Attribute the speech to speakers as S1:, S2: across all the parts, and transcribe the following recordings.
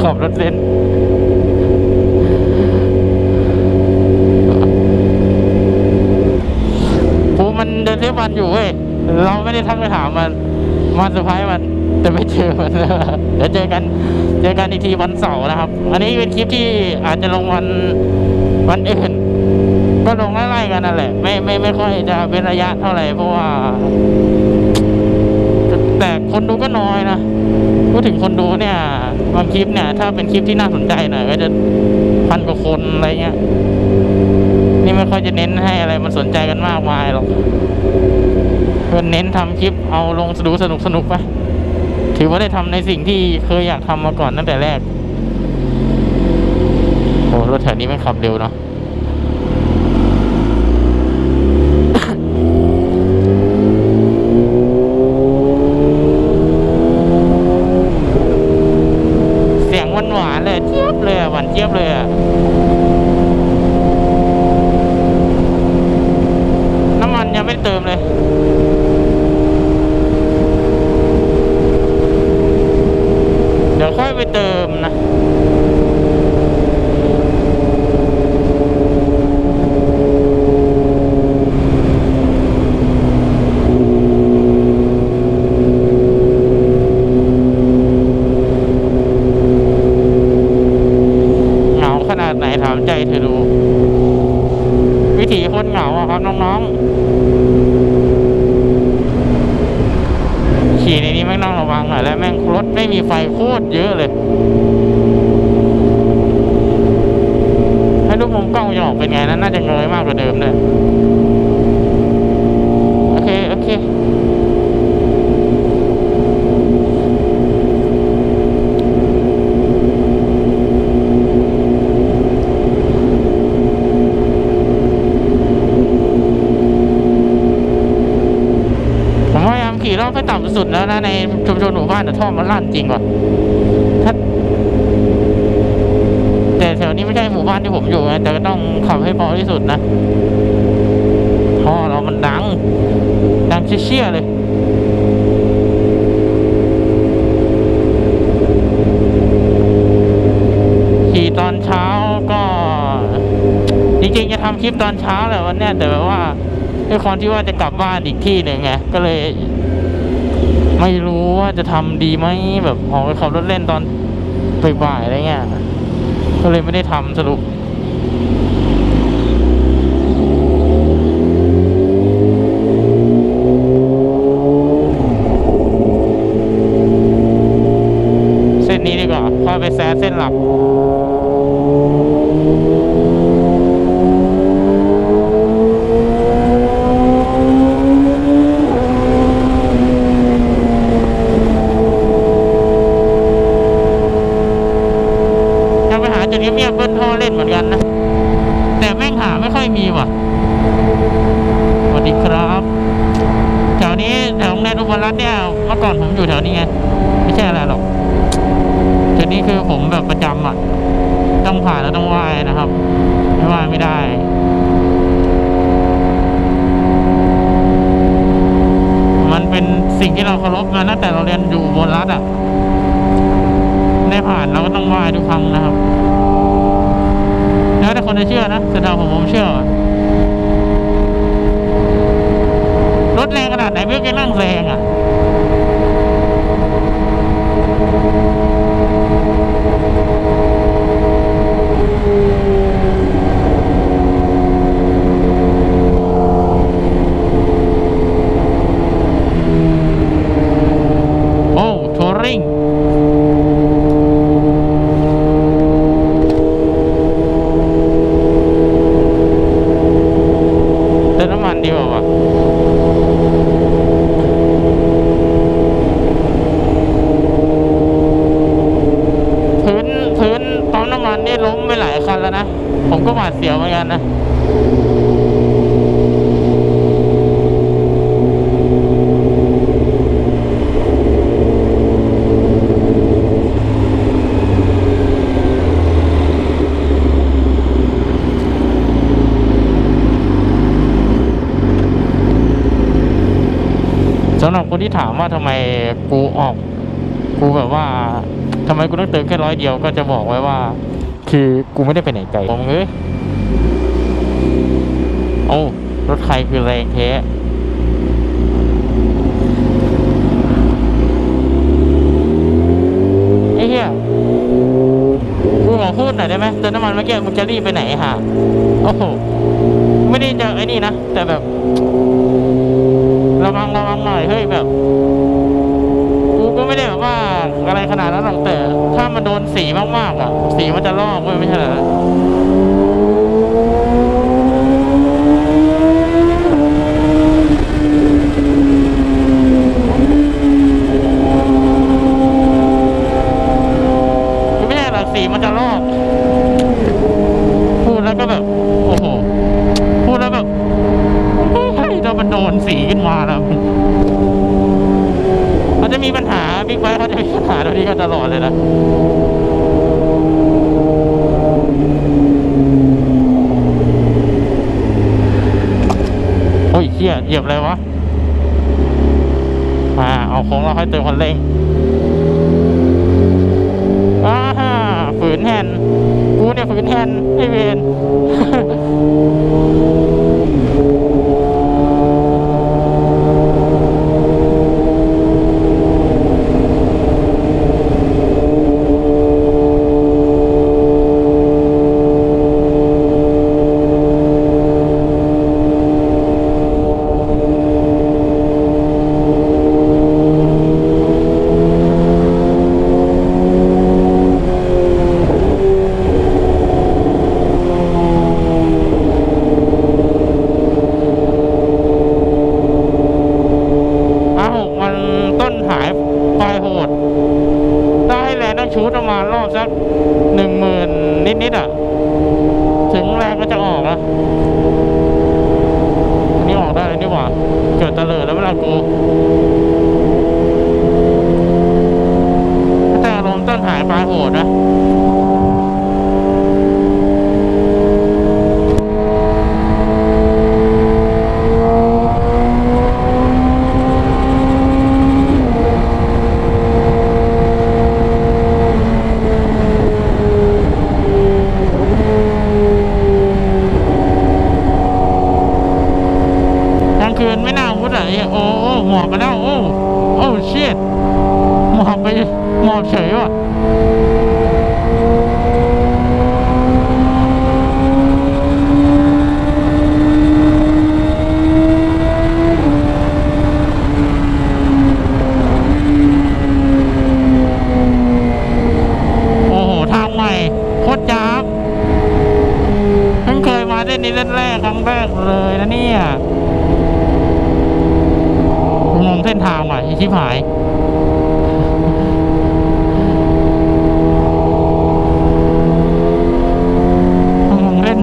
S1: ขับรถเล่น ปู มันเดินเที่ยวมันอยู่เว้ยเราไม่ได้ทักไปถามมันมาเซอร์ไพรส์มันแต่ไม่เจอมันเดี๋ยวเจอกันเจอกันอีกทีวันเสาร์นะครับ อันนี้เป็นคลิปที่อาจจะลงวันวันอื่นก็ลงไล่ๆกันนั่นแหละ ไม่ไม่ไม่ค่อยจะเป็นระยะเท่าไหร่เพราะว่า แต่คนดูก็น้อยนะพูดถึงคนดูเนี่ยบางคลิปเนี่ย ถ้าเป็นคลิปที่น่าสนใจหน่อยก็จะพันกว่าคนอะไรเงี้ย ไม่ค่อยจะเน้นให้อะไรมันสนใจกันมากมายหรอกเพื่อนเน้นทำคลิปเอาลงสนุกสนุกสนุกไปถือว่าได้ทำในสิ่งที่เคยอยากทำมาก่อนตั้งแต่แรกโอ้รถแถวนี้ไม่ขับเร็วเนาะ เสียงหวานหวานๆเลยเจี๊ยบเลยอะหวานเจี๊ยบเลยอะน้ำมันยังไม่ได้เติมเลย เดี๋ยวค่อยไปเติมนะ เหงาขนาดไหนถามใจเธอดู วิถีคนเหงาอะครับน้องๆ ขี่ในนี้แม่งต้องระวังหน่อยแล้วแม่งรถไม่มีไฟโคตรเยอะเลย ให้ดูมุมกล้องจะออก เป็นไงนั้นน่าจะเงยมากกว่าเดิมเลยโอเค โอเค ผมพยายามขี่รอบให้ต่ำสุดแล้วนะ ในชุมชนหมู่บ้านแต่ท่อมันลั่นจริงว่ะถ้า แต่แถวนี้ไม่ใช่หมู่บ้านที่ผมอยู่ไงแต่ก็ต้องขับให้พอที่สุดนะท่อเรามันดัง ดังเชี่ยเลยขี่ตอนเช้าก็ จริงๆ จะทำคลิปตอนเช้าแหละวันนี้แต่แบบว่าด้วยความที่ว่าจะกลับบ้านอีกที่หนึ่งไงก็เลย ไม่รู้ว่าจะทำดีไหมแบบออไปขับรถเล่นตอนบ่ายๆอะไรเงี้ย ก็เลยไม่ได้ทำสรุป เส้นนี้ดีกว่าค่อยไปแซะเส้นหลัก จะไปหาจุดเงียบๆเบิ้ลท่อเล่นเหมือนกันนะ แต่แม่งหา ไม่ค่อยมีว่ะสวัสดีครับแถวนี้แถวโรงแรมอุบลรัตน์เนี่ยเมื่อก่อนผมอยู่แถวนี้ไงไม่ใช่อะไรหรอกจุดนี้คือผมแบบประจำอะ ต้องผ่านแล้วต้องไหว้นะครับ ไม่ไหว้ไม่ได้มันเป็นสิ่งที่เราเคารพมาตั้งแต่เราเรียนอยู่อุบนรัฐอะ ได้ผ่านเราก็ต้องไหว้ทุกครั้งนะครับ แล้วแต่คนจะเชื่อนะแต่ทางผมผมเชื่อ รถแรงขนาดไหนไม่อแกนั่งแรงอะ โอ้ทัวริง เติมน้ำมันดีกว่า สำหรับคนที่ถามว่าทำไมกูออก กูแบบว่าทำไมกูต้องเติมแค่ร้อยเดียวก็จะบอกไว้ว่า คือกูไม่ได้ไปไหนไกลผมเอ้ยโอ้รถใครคือแรงแท้ไอ้เหี้ยกูขอพูดหน่อยได้ไหมเติมน้ำมันเมื่อกี้มึงจะรีบไปไหนฮะโอ้โหไม่ได้จะไอ้นี่นะ แต่แบบ ระวังระวังหน่อยเฮ้ยแบบกูก็ไม่ได้แบบว่าอะไรขนาดนั้นหรอกแต่ ถ้ามันโดนสีมากๆอะ สีมันจะลอกเว้ยไม่ใช่เหรอไม่ใช่สีมันจะลอก พูดแล้วก็แบบ โอ้โห พูดแล้วแบบ เฮ้ยถ้ามันโดนสีขึ้นมาแล้วเขาจะมีปัญหาบิ๊กไบค์เขาจะมีปัญหาตรง นี้กันตลอดเลยนะโอ้ยเชี่ยเหยียบอะไรวะมาเอาโค้งเราค่อยเติมคันเร่งอ้าฝืนแฮนกูเนี่ยฝืนแฮนไอเวน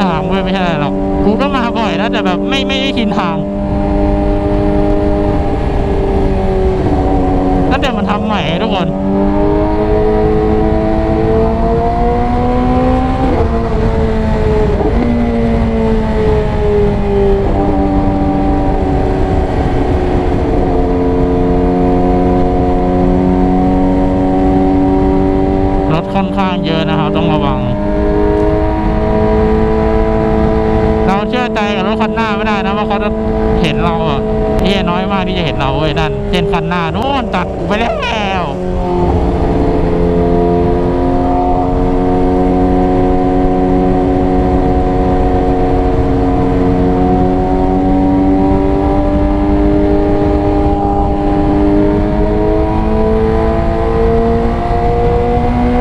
S1: ทางเว้ยไม่ใช่อะไรหรอกกูก็มาบ่อยนะแต่แบบไม่ไม่ได้ชินทางตั้งแต่มันทำใหม่ทุกคนรถค่อนข้างเยอะนะครับต้องระวัง เราเชื่อใจกับร ถคันหน้าไม่ได้นะว่าเขาจะเห็นเราอะเอ้น้อยมากที่จะเห็นเราเว้ยนั่นเช่นคันหน้านู้นตัดไปแล้ว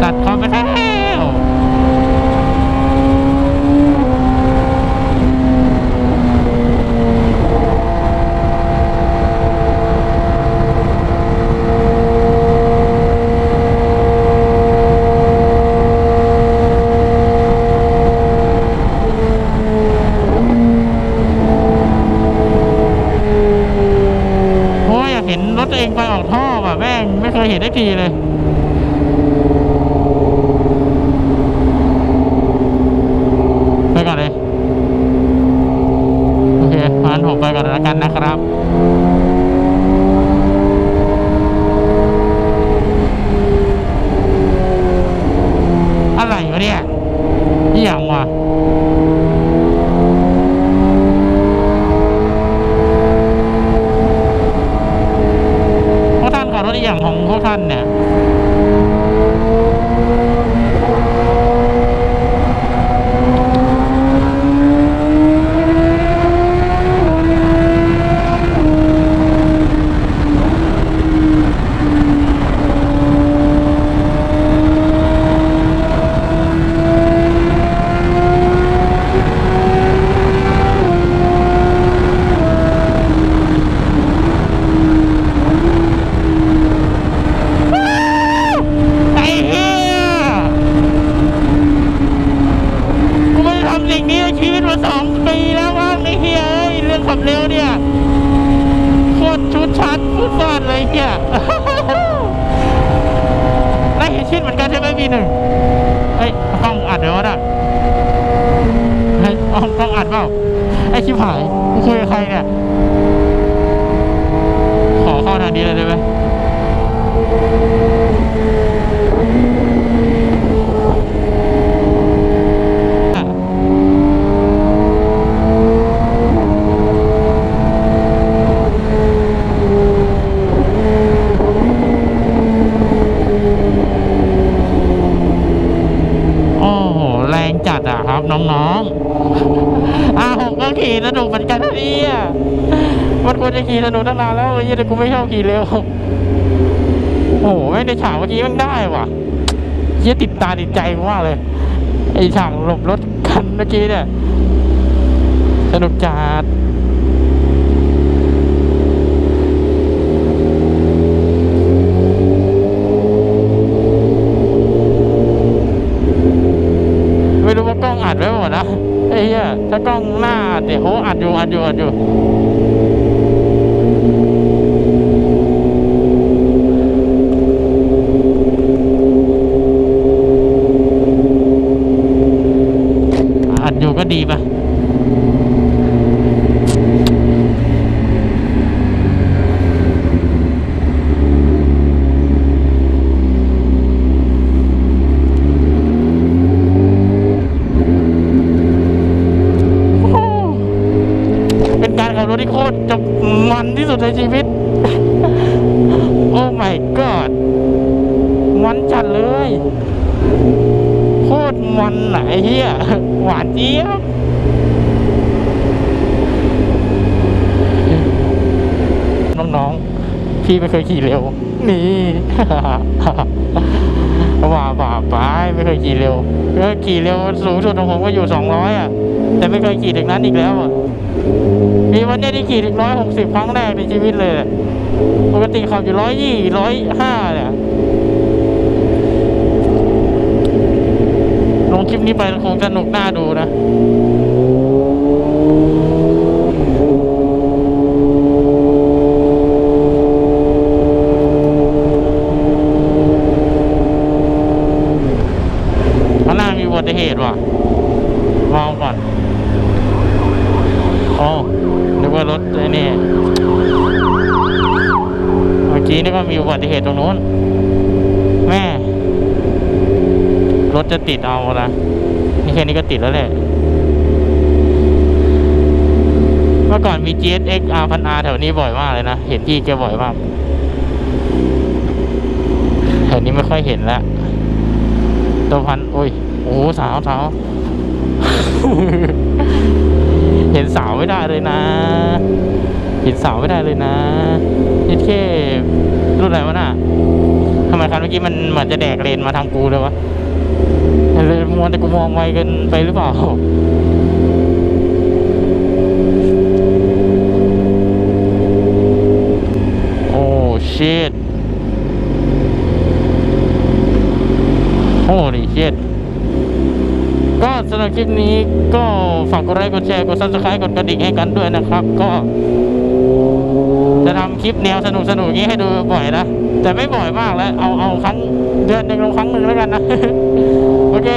S1: ตัดเขาไปแล้ว สักทีเลย ไปก่อนเลย โอเคงั้นผมไปก่อนแล้วกันนะครับ อะไรวะเนี่ยอหย่างวะ พวกท่านขอรถอหย่างของพวกท่านเนี่ย ไอ้เหี้ยกูไม่ นี้ชีวิตมาสองปีแล้วมั้งไอ้เหี้ยเรื่องขับเร็วเนี่ยโคตรชุดชัดฟุดฟาดเลยเหี้ยได้เห็นชิดเหมือนกันใช่ไหมมีหนึ่งเฮ้ยกล้องอัดเดี๋ยววะน่ะเฮ้ยกล้องกล้องอัดเปล่าไอ้ชิบหายคุยกับใครเนี่ยขอเข้าทางนี้เลยได้ไหม โอ้โห แรงจัดอะครับน้องๆ อ่าผมก็ขี่สนุกเหมือนกันนะเนี่ยมัน ควรจะขี่สนุกตั้งนานแล้วไอ้เหี้ยแต่กูไม่ชอบขี่เร็ว โอ้โหไม่ในฉากเมื่อกี้มันได้ว่ะเหี้ยติดตาติดใจกูมากเลย ไอ้ฉากหลบรถกันเมื่อกี้เนี่ย สนุกจัดไม่รู้ว่ากล้องอัดไว้หมดนะ ไอ้เหี้ยถ้ากล้องหน้าอัดเนี่ยวโหอัดอยู่อัดอยู่อัดอยู่ อยู่ก็ดีปะเป็นการขับรถที่โคตรจะมันที่สุดในชีวิต โอ้ my god มันจัดเลย โคตรมัน ไหนเฮียหวานเจี๊ยบน้องๆ พี่ไม่เคยขี่เร็ว นี่ว่าบ่าไปไม่เคยขี่เร็วก็ขี่เร็วสูงสุดของผมก็อยู่สองร้อยอะ แต่ไม่เคยขี่ถึงนั้นอีกแล้วอะมีวันนี้ที่ขี่ถึงร้อยหกสิบครั้งแรกในชีวิตเลย ปกติขับอยู่ร้อยยี่ร้อยห้าเนี่ย ลง คลิปนี้ไปคงสนุกน่าดูนะข้างหน้ามีอุบัติเหตุว่ะมองก่อนโอ้นึกว่ารถไอ้นี่ เมื่อกี้นึกว่ามีอุบัติเหตุตรงนู้น แม่ รถ จะติดเอาละนี่แค่นี้ก็ติดแล้วแหละ เมื่อก่อนมี GSX R พัน R แถวนี้บ่อยมากเลยนะ เห็นที่แกบ่อยมาก แถวนี้ไม่ค่อยเห็นแล้ว ตัวพัน โอ้ย โอ้โหสาวสาว เห็นสาวไม่ได้เลยนะ เห็นสาวไม่ได้เลยนะนี่แค่รุ่นอะไรวะน่ะทำไมคันเมื่อกี้มันเหมือนจะแดกเลนมาทางกูเลยวะ เลยมัวแต่กูมองไวกันไปหรือเปล่าโอ้ชิตโอ้ดิชิตก็สำหรับคลิปนี้ก็ฝากกดไลค์กดแชร์กดซับสไครต์กดกระดิ่งให้กันด้วยนะครับ ก็จะทำคลิปแนวสนุกๆนี้ให้ดูบ่อยนะ แต่ไม่บ่อยมากแล้ว เอาเอาครั้งเดือนหนึ่งลงครั้งหนึ่งแล้วกันนะ โอเค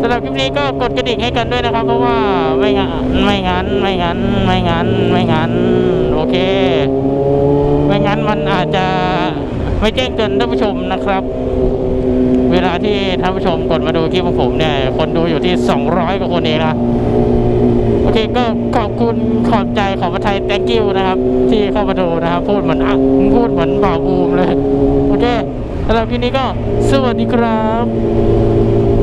S1: สำหรับคลิปนี้ก็กดกระดิ่งให้กันด้วยนะครับ เพราะว่าไม่งั้นไม่งั้นไม่งั้นไม่งั้นไม่งั้นโอเค ไม่งั้นมันอาจจะไม่แจ้งเตือนท่านผู้ชมนะครับ เวลาที่ท่านผู้ชมกดมาดูคลิปของผมเนี่ย คนดูอยู่ที่ 200กว่าคนเองนะ เคก็ขอบคุณขอบใจขอบประทัย thank you นะครับ ที่เข้ามาดูนะครับ พูดเหมือนอะพูดเหมือนบ่าวบูมเลย โอเคสำหรับคลิปนี้ก็สวัสดีครับ